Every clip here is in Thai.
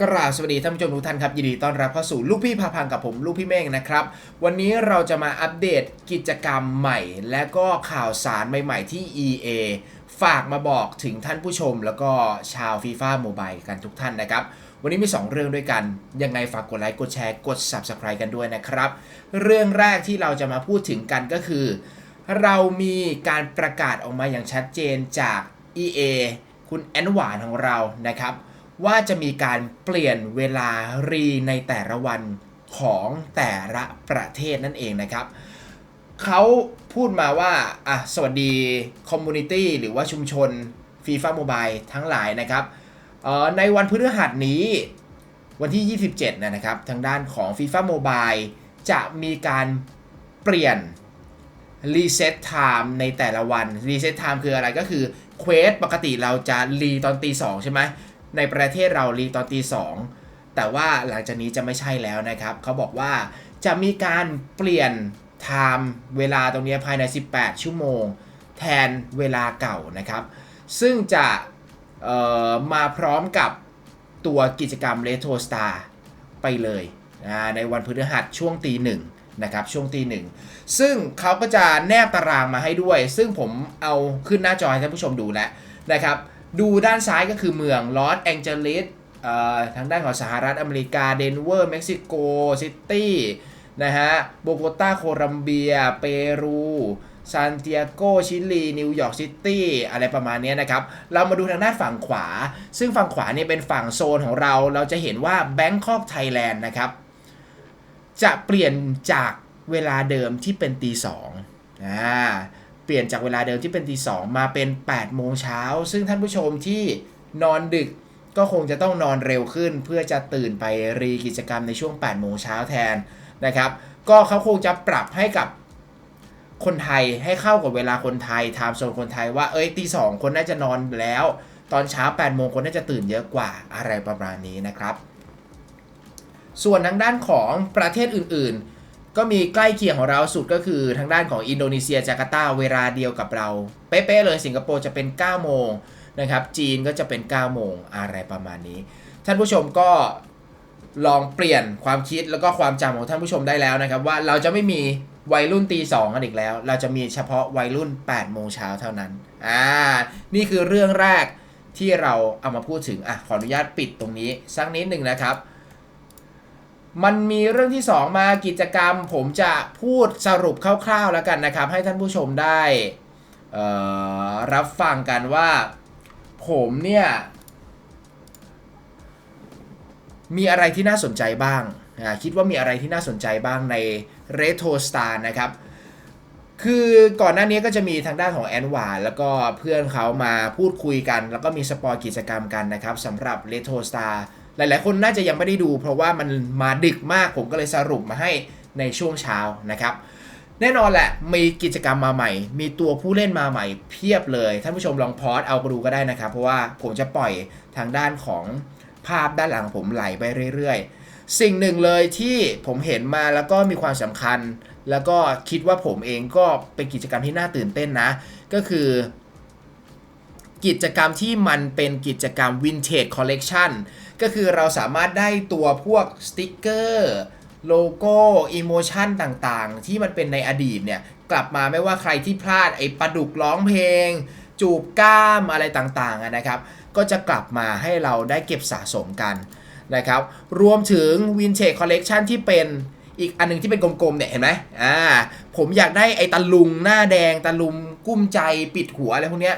กราบสวัสดีท่านผู้ชมทุกท่านครับยินดีต้อนรับเข้าสู่ลูกพี่พาพังกับผมลูกพี่เม้งนะครับ วันนี้เราจะมาอัปเดตกิจกรรมใหม่ และก็ข่าวสารใหม่ ๆ ที่ EA ฝากมาบอกถึงท่านผู้ชม แล้วก็ชาวฟีฟ่าโมบายกันทุกท่านนะครับ วันนี้มี 2 เรื่องด้วยกัน ยังไงฝากกดไลค์กดแชร์กด Subscribe กันด้วยนะครับ เรื่องแรกที่เราจะมาพูดถึงกันก็คือ เรามีการประกาศออกมาอย่างชัดเจนจาก EA คุณแอนหวานของเรานะครับ ว่าจะมีการเปลี่ยนเวลารีในแต่ละวันของแต่ละประเทศนั่นเองนะครับเขาพูดมาว่าอะสวัสดีคอมมูนิตี้หรือว่าชุมชน FIFA Mobile ทั้งหลายนะครับในวันพฤหัสนี้วันที่ 27 นะครับ ทางด้านของ FIFA Mobile จะมีการเปลี่ยนรีเซ็ตไทม์ในแต่ละวันรีเซ็ตไทม์คืออะไรก็คือเควสปกติเราจะรีตอนตีสองใช่ไหม ในประเทศเรารีตอนตีสองแต่ว่าหลังจากนี้จะไม่ใช่แล้วนะครับ เขาบอกว่าจะมีการเปลี่ยนไทม์เวลาตรงนี้ภายใน 18 ชั่วโมง แทนเวลาเก่านะครับ ซึ่งจะมาพร้อมกับตัวกิจกรรม Retro Star ไปเลยในวันพฤหัสช่วงตีหนึ่งนะครับช่วงตีหนึ่งซึ่งเขาก็จะแนบตารางมาให้ด้วย ซึ่งผมเอาขึ้นหน้าจอให้ท่านผู้ชมดูแล้วนะครับ ดูด้านซ้ายก็คือเมืองลอสแองเจลิสทางด้านของสหรัฐอเมริกา เดนเวอร์ เม็กซิโก ซิตี้ นะฮะ โบโกตา โคลัมเบีย เปรูซานติอาโก ชิลี นิวยอร์กซิตี้ อะไรประมาณนี้นะครับ เรามาดูทางด้านฝั่งขวา ซึ่งฝั่งขวาเนี่ยเป็นฝั่งโซนของเรา เราจะเห็นว่าแบงคอกไทยแลนด์นะครับ จะเปลี่ยนจากเวลาเดิมที่เป็นตีสองอ่า เปลี่ยนจากเวลาเดิมที่เป็นตีสองมาเป็น8โมงเช้า ซึ่งท่านผู้ชมที่นอนดึกก็คงจะต้องนอนเร็วขึ้น เพื่อจะตื่นไปรีกิจกรรมในช่วง8โมงเช้าแทนนะครับ ก็เขาคงจะปรับให้กับคนไทยให้เข้ากับเวลาคนไทยไทม์โซนคนไทยว่าเอ้ยตีสองคนน่าจะนอนแล้ว ตอนเช้า8โมงคนน่าจะตื่นเยอะกว่าอะไรประมาณนี้นะครับ ส่วนทางด้านของประเทศอื่นๆ ก็มีใกล้เคียงของเราสุดก็คือทางด้านของอินโดนีเซียจาการ์ตาเวลาเดียวกับเรา เป๊ะๆเลยสิงคโปร์จะเป็น 9 โมงนะครับจีนก็จะเป็น 9 โมงอะไรประมาณนี้ ท่านผู้ชมก็ลองเปลี่ยนความคิดแล้วก็ความจำของท่านผู้ชมได้แล้วนะครับ ว่าเราจะไม่มีวัยรุ่นตีสองกันอีกแล้ว เราจะมีเฉพาะวัยรุ่น 8 โมงเช้าเท่านั้นอ่านี่คือเรื่องแรกที่เราเอามาพูดถึงอะขออนุญาตปิดตรงนี้สักนิดหนึ่งนะครับ มันมีเรื่องที่ 2 มากิจกรรม ผมจะพูดสรุปคร่าวๆแล้วกันนะครับ ให้ท่านผู้ชมได้รับฟังกันว่า ผมเนี่ย มีอะไรที่น่าสนใจบ้างคิดว่ามีอะไรที่น่าสนใจบ้างใน Retro Star นะครับ คือก่อนหน้านี้ก็จะมีทางด้านของแอนวานแล้วก็เพื่อนเขามาพูดคุยกัน แล้วก็มีสปอยกิจกรรมกันนะครับสำหรับ Retro Star หลายๆ คนน่าจะยังไม่ได้ดู เพราะว่ามันมาดึกมากผมก็เลยสรุปมาให้ในช่วงเช้านะครับ แน่นอนแหละ มีกิจกรรมมาใหม่ มีตัวผู้เล่นมาใหม่เพียบเลย ท่านผู้ชมลองพอสเอาไปดูก็ได้นะครับ เพราะว่าผมจะปล่อยทางด้านของภาพด้านหลังผมไหลไปเรื่อยๆ สิ่งหนึ่งเลยที่ผมเห็นมาแล้วก็มีความสำคัญ แล้วก็คิดว่าผมเองก็เป็นกิจกรรมที่น่าตื่นเต้นนะ ก็คือ กิจกรรมที่มันเป็นกิจกรรม Vintage Collection ก็คือเราสามารถได้ตัวพวกสติกเกอร์โลโก้อิโมชันต่างๆ ที่มันเป็นในอดีตเนี่ย กลับมาไม่ว่าใครที่พลาดไอ้ปลาดุกร้องเพลง จูบกล้ามอะไรต่างๆนะครับ ก็จะกลับมาให้เราได้เก็บสะสมกันนะครับ รวมถึง Vintage Collection ที่เป็นอีกอันหนึงที่เป็นกลมๆเนี่ยเห็นไหมอ่าผมอยากได้ไอ้ตะลุงหน้าแดงตะลุงกุ้มใจปิดหัวอะไรพวกเนี้ย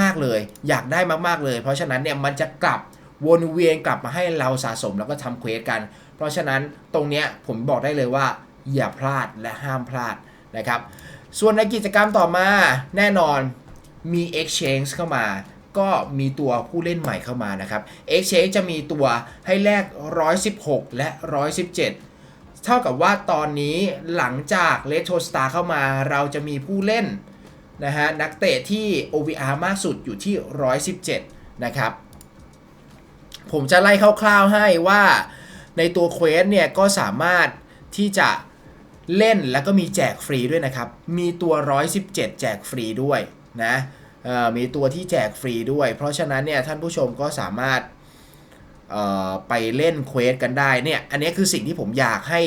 มาก ๆ เลย อยากได้มากๆเลย เพราะฉะนั้นเนี่ยมันจะกลับวนเวียนกลับมาให้เราสะสมแล้วก็ทำเควสกัน เพราะฉะนั้นตรงเนี้ยผมบอกได้เลยว่า อย่าพลาดและห้ามพลาดนะครับ ส่วนในกิจกรรมต่อมาแน่นอนมี Exchange เข้ามา ก็มีตัวผู้เล่นใหม่เข้ามานะครับ Exchange จะมีตัวให้แลก 116 และ 117 เท่ากับว่าตอนนี้หลังจาก Retro Star เข้ามา เราจะมีผู้เล่น นะฮะนักเตะที่ OVR มากสุดอยู่ที่ 117 นะครับ ผมจะไล่คร่าวๆให้ว่าในตัวเควสเนี่ยก็สามารถที่จะเล่นแล้วก็มีแจกฟรีด้วยนะครับ มีตัว 117 แจกฟรีด้วยนะมีตัวที่แจกฟรีด้วย เพราะฉะนั้นเนี่ยท่านผู้ชมก็สามารถไปเล่นเควสกันได้เนี่ยอันนี้คือสิ่งที่ผมอยากให้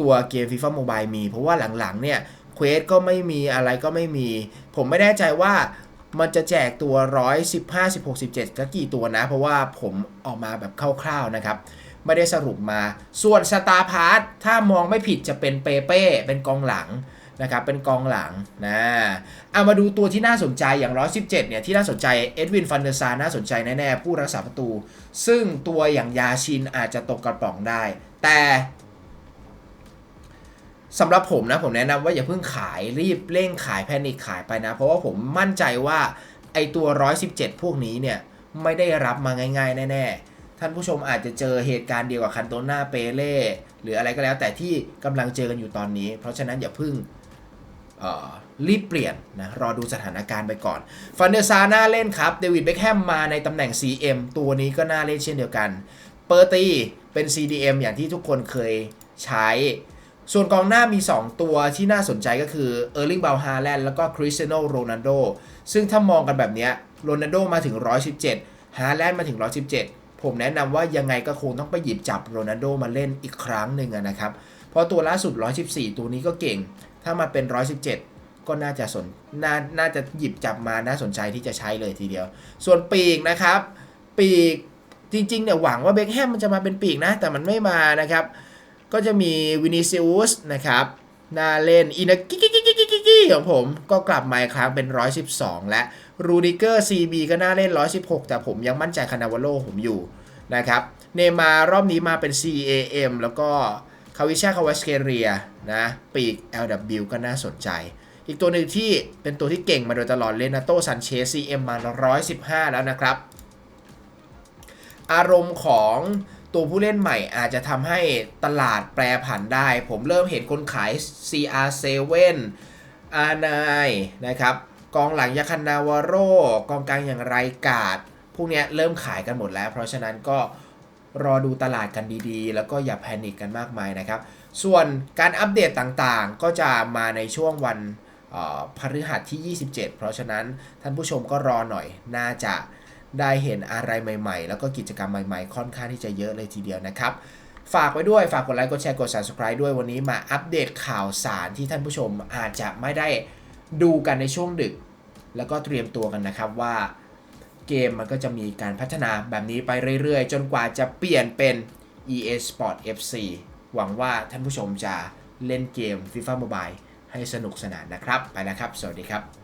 ตัวเกม FIFA Mobile มี เพราะว่าหลังๆเนี่ย เควสก็ไม่มีอะไรก็ไม่มี ผมไม่แน่ใจว่ามันจะแจกตัว 115 16 17ก็กี่ตัวนะ เพราะว่าผมออกมาแบบคร่าวๆนะครับ ไม่ได้สรุปมา ส่วนสตาร์พาร์ทถ้ามองไม่ผิดจะเป็นเปเป้เป็นกองหลังนะครับ เป็นกองหลังนะเอามาดูตัวที่น่าสนใจอย่าง 117 เนี่ย ที่น่าสนใจเอ็ดวินฟันเดอร์ซาน่าสนใจแน่ๆ ผู้รักษาประตู ซึ่งตัวอย่างยาชินอาจจะตกกระป๋องได้ แต่ สำหรับผมนะผมแนะนำว่าอย่าเพิ่งขายรีบเร่งขายแพนิคขายไปนะ เพราะว่าผมมั่นใจว่าไอตัว 117 พวกนี้เนี่ย ไม่ได้รับมาง่าย ๆ แน่ ๆ ท่านผู้ชมอาจจะเจอเหตุการณ์เดียวกับคันโตนาเปเล่หรืออะไรก็แล้วแต่ที่กำลังเจอกันอยู่ตอนนี้ เพราะฉะนั้นอย่าเพิ่งรีบเปลี่ยนนะ รอดูสถานการณ์ไปก่อน ฟันเดอร์ซาน่าเล่นครับ เดวิดเบคแฮมมาในตำแหน่ง CM ตัวนี้ก็น่าเล่นเช่นเดียวกัน เปอร์ตีเป็น CDM อย่างที่ทุกคนเคยใช้ ส่วนกองหน้ามี 2 ตัวที่น่าสนใจก็คือเออร์ลิงบาฮาแลนด์แล้วก็คริสเตียโนโรนัลโดซึ่งถ้ามองกันแบบนี้โรนัลโดมาถึง 117 ฮาแลนด์มาถึง 117 ผมแนะนำว่ายังไงก็คงต้องไปหยิบจับโรนัลโดมาเล่นอีกครั้งหนึ่งนะครับ เพราะตัวล่าสุด 114 ตัวนี้ก็เก่ง ถ้ามาเป็น 117 ก็น่าจะสนนน่าจะหยิบจับมาน่าสนใจที่จะใช้เลยทีเดียว ส่วนปีกนะครับ ปีกจริงๆเนี่ยหวังว่าเบคแฮมมันจะมาเป็นปีกนะ แต่มันไม่มานะครับ ก็จะมีวินิซิอุสนะครับน่าเล่นอินากิกิกิกิกิกิกิของผมก็กลับมาอีกครั้งเป็น 112 และรูดิเกอร์ซีบีก็น่าเล่น 116 แต่ผมยังมั่นใจคานาวาโลผมอยู่นะครับเนมารอบนี้มาเป็น CAM แล้วก็คาวิชาคาวาสเคเรียนะปีก LW ก็น่าสนใจ อีกตัวหนึ่งที่เป็นตัวที่เก่งมาโดยตลอดเลนาโตซันเชส CM มา 115 แล้วนะครับ อารมณ์ของ ตัวผู้เล่นใหม่อาจจะทำให้ตลาดแปรผันได้ ผมเริ่มเห็นคนขาย CR7 R9 นะครับ กองหลังยาคันนาวาโรกองกลางอย่างไรกาด พวกนี้เริ่มขายกันหมดแล้ว เพราะฉะนั้นก็รอดูตลาดกันดีๆ แล้วก็อย่าแพนิคกันมากมายนะครับ ส่วนการอัปเดตต่างๆ ก็จะมาในช่วงวันพฤหัสที่ 27 เพราะฉะนั้นท่านผู้ชมก็รอหน่อยน่าจะ ได้เห็นอะไรใหม่ๆ แล้วก็กิจกรรมใหม่ๆ ค่อนข้างที่จะเยอะเลยทีเดียวนะครับ ฝากไว้ด้วย ฝากกดไลค์ กดแชร์ กด subscribe ด้วยวันนี้มาอัปเดตข่าวสารที่ท่านผู้ชมอาจจะไม่ได้ดูกันในช่วงดึก แล้วก็เตรียมตัวกันนะครับว่าเกมมันก็จะมีการพัฒนาแบบนี้ไปเรื่อยๆ จนกว่าจะเปลี่ยนเป็น EA Sport FC หวังว่าท่านผู้ชมจะเล่นเกม FIFA Mobile ให้สนุกสนานนะครับ ไปแล้วครับ สวัสดีครับ